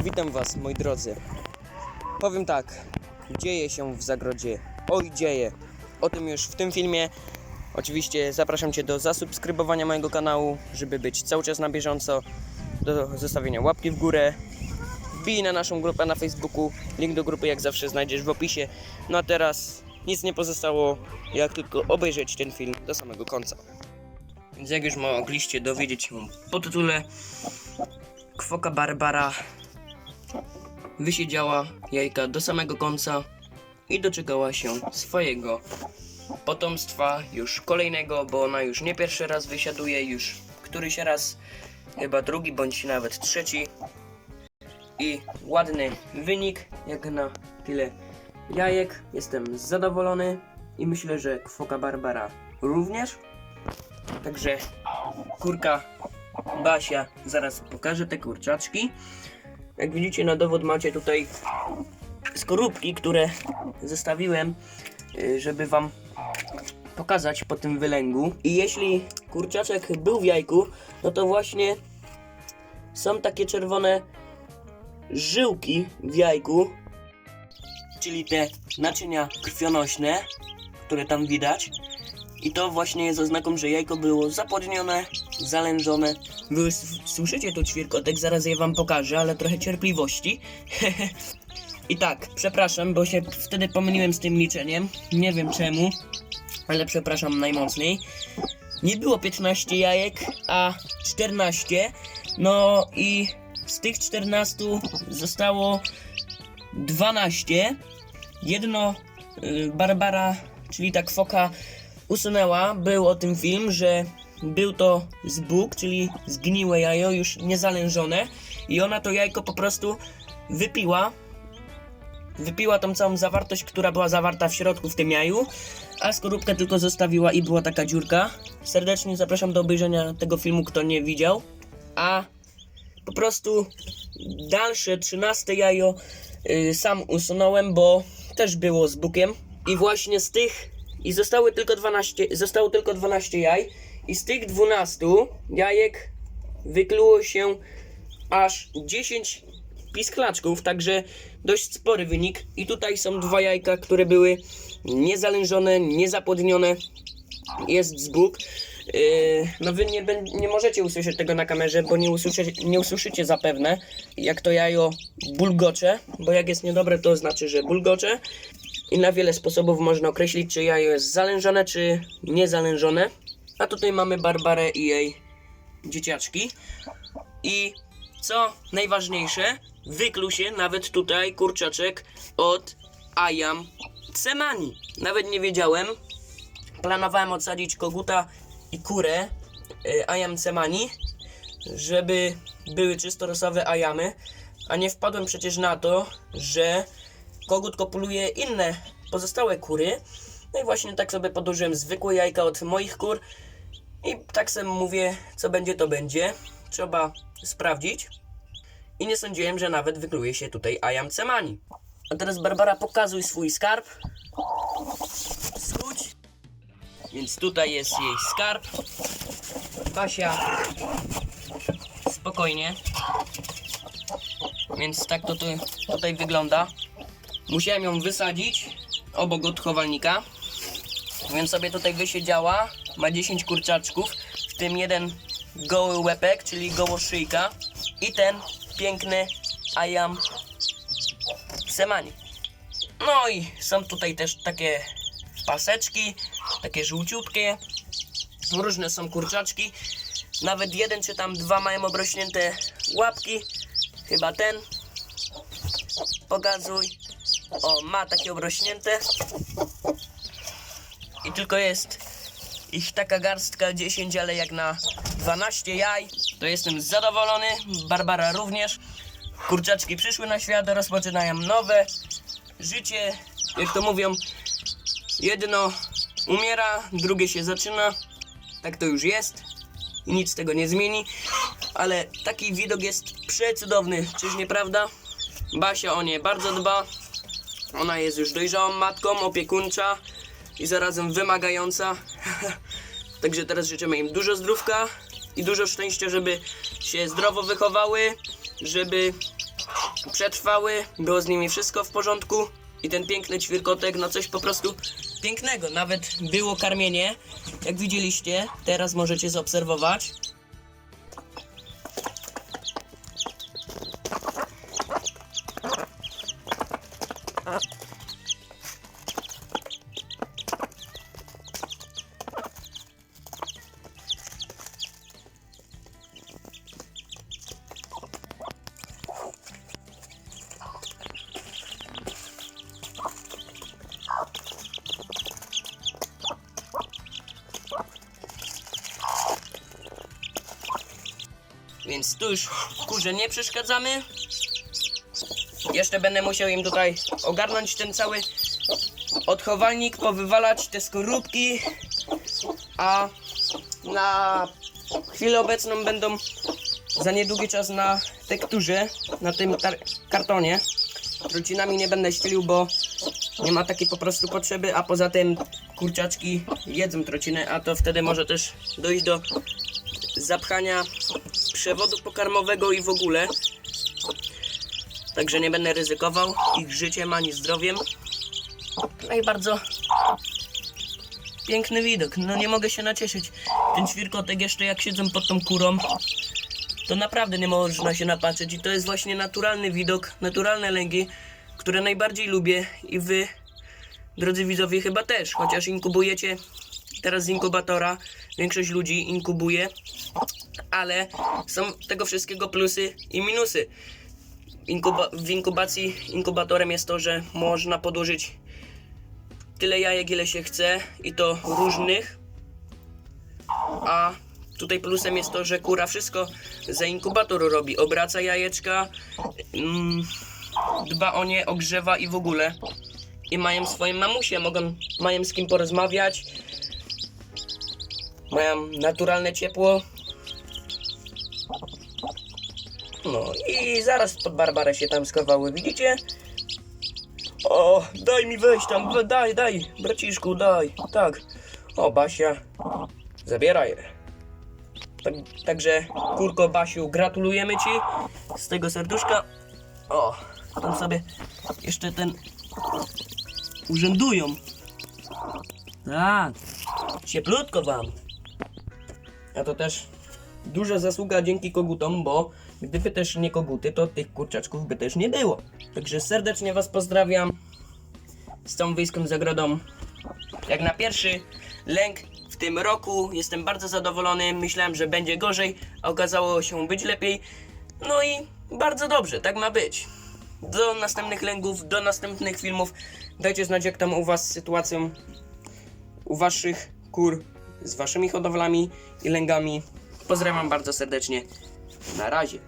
Witam, Was, moi drodzy. Powiem tak, dzieje się w zagrodzie. Oj, dzieje. O tym już w tym filmie. Oczywiście zapraszam Cię do zasubskrybowania mojego kanału, żeby być cały czas na bieżąco, do zostawienia łapki w górę. Wbij na naszą grupę na Facebooku. Link do grupy jak zawsze znajdziesz w opisie. No a teraz nic nie pozostało, jak tylko obejrzeć ten film do samego końca. Więc jak już mogliście dowiedzieć się po tytule, Kwoka Barbara wysiedziała jajka do samego końca i doczekała się swojego potomstwa, już kolejnego, bo ona już nie pierwszy raz wysiaduje, już któryś raz, chyba drugi bądź nawet trzeci. I ładny wynik, jak na tyle jajek. Jestem zadowolony i myślę, że Kwoka Barbara również. Także kurka Basia zaraz pokaże te kurczaczki. Jak widzicie na dowód macie tutaj skorupki, które zostawiłem, y, żeby wam pokazać po tym wylęgu. I jeśli kurczaczek był w jajku, no to właśnie są takie czerwone żyłki w jajku, czyli te naczynia krwionośne, które tam widać. I to właśnie jest oznaką, że jajko było zapłodnione, zalężone. Wy słyszycie tu ćwierkotek, zaraz je wam pokażę, ale trochę cierpliwości. I tak, przepraszam, bo się wtedy pomyliłem z tym liczeniem. Nie wiem czemu, ale przepraszam najmocniej. Nie było 15 jajek, a 14. No i z tych 14 zostało 12. Jedno y, Barbara, czyli ta kwoka, usunęła. Był o tym film, że był to zbóg, czyli zgniłe jajo, już niezalężone. I ona to jajko po prostu wypiła. Wypiła tą całą zawartość, która była zawarta w środku w tym jaju, a skorupkę tylko zostawiła i była taka dziurka. Serdecznie zapraszam do obejrzenia tego filmu, kto nie widział. A po prostu dalsze 13 jajo y, sam usunąłem, bo też było z. I właśnie z tych i zostały tylko 12, zostało tylko 12 jaj i z tych 12 jajek wykluło się aż 10 pisklaczków, także dość spory wynik. I tutaj są dwa jajka, które były niezalężone, niezapłodnione. Jest zbóg. Yy, no wy nie, nie możecie usłyszeć tego na kamerze, bo nie usłyszycie, nie usłyszycie zapewne, jak to jajo bulgocze, bo jak jest niedobre, to znaczy, że bulgocze. I na wiele sposobów można określić, czy jajo jest zalężone, czy niezalężone. A tutaj mamy Barbarę i jej dzieciaczki. I co najważniejsze, wykluł się nawet tutaj kurczaczek od Ayam Cemani. Nawet nie wiedziałem. Planowałem odsadzić koguta i kurę y, Ayam Cemani, żeby były czysto rosowe Ayamy, a nie wpadłem przecież na to, że kogut kopuluje inne pozostałe kury. No i właśnie tak sobie podłożyłem zwykłe jajka od moich kur i tak sobie mówię, co będzie to będzie. Trzeba sprawdzić. I nie sądziłem, że nawet wykluje się tutaj Ayam Cemani. A teraz Barbara pokazuj swój skarb. Skróć. Więc tutaj jest jej skarb. Basia. Spokojnie. Więc tak to tu, tutaj wygląda. Musiałem ją wysadzić obok odchowalnika. Więc sobie tutaj wysiedziała. Ma 10 kurczaczków, w tym jeden goły łepek, czyli gołoszyjka. I ten piękny Ayam Semani. No i są tutaj też takie paseczki, takie żółciutkie. Różne są kurczaczki. Nawet jeden czy tam dwa mają obrośnięte łapki. Chyba ten. Pokazuj. O, ma takie obrośnięte. I tylko jest ich taka garstka 10, ale jak na 12 jaj, to jestem zadowolony. Barbara również. Kurczaczki przyszły na świat, rozpoczynają nowe życie. Jak to mówią, jedno umiera, drugie się zaczyna. Tak to już jest i nic tego nie zmieni. Ale taki widok jest przecudowny, czyż nie prawda? Basia o nie bardzo dba. Ona jest już dojrzałą matką, opiekuńcza i zarazem wymagająca. Także teraz życzymy im dużo zdrówka i dużo szczęścia, żeby się zdrowo wychowały, żeby przetrwały, było z nimi wszystko w porządku i ten piękny ćwierkotek, no coś po prostu pięknego. Nawet było karmienie, jak widzieliście, teraz możecie zaobserwować. Więc tu już kurze nie przeszkadzamy. Jeszcze będę musiał im tutaj ogarnąć ten cały odchowalnik, powywalać te skorupki, a na chwilę obecną będą za niedługi czas na tekturze, na tym kartonie. Trucinami nie będę ścielił, bo nie ma takiej po prostu potrzeby, a poza tym kurczaczki jedzą trociny, a to wtedy może też dojść do zapchania przewodu pokarmowego i w ogóle. Także nie będę ryzykował ich życiem ani zdrowiem. No i bardzo piękny widok. No nie mogę się nacieszyć. Ten świrkotek jeszcze jak siedzą pod tą kurą, to naprawdę nie można się napatrzeć. I to jest właśnie naturalny widok, naturalne lęgi, które najbardziej lubię i wy, drodzy widzowie, chyba też. Chociaż inkubujecie teraz z inkubatora, większość ludzi inkubuje, ale są tego wszystkiego plusy i minusy. Inkuba w inkubacji inkubatorem jest to, że można podłożyć tyle jajek, ile się chce i to różnych. A tutaj plusem jest to, że kura wszystko za inkubator robi. Obraca jajeczka, mm, dba o nie, ogrzewa i w ogóle. I mają swoje mamusie, mogą, mają z kim porozmawiać, mają naturalne ciepło. No i zaraz pod Barbarę się tam schowały, widzicie? O, daj mi wejść tam, daj, daj, braciszku, daj, tak. O, Basia, zabieraj. Tak, także, kurko Basiu, gratulujemy Ci z tego serduszka. O, tam sobie jeszcze ten urzędują. Tak, cieplutko Wam. A to też duża zasługa dzięki kogutom, bo gdyby też nie koguty, to tych kurczaczków by też nie było. Także serdecznie Was pozdrawiam z całą wiejską zagrodą. Jak na pierwszy lęk w tym roku jestem bardzo zadowolony. Myślałem, że będzie gorzej, a okazało się być lepiej. No i bardzo dobrze, tak ma być. Do następnych lęków, do następnych filmów. Dajcie znać, jak tam u Was sytuacją u Waszych kur, z Waszymi hodowlami i lęgami. Pozdrawiam bardzo serdecznie. Na razie.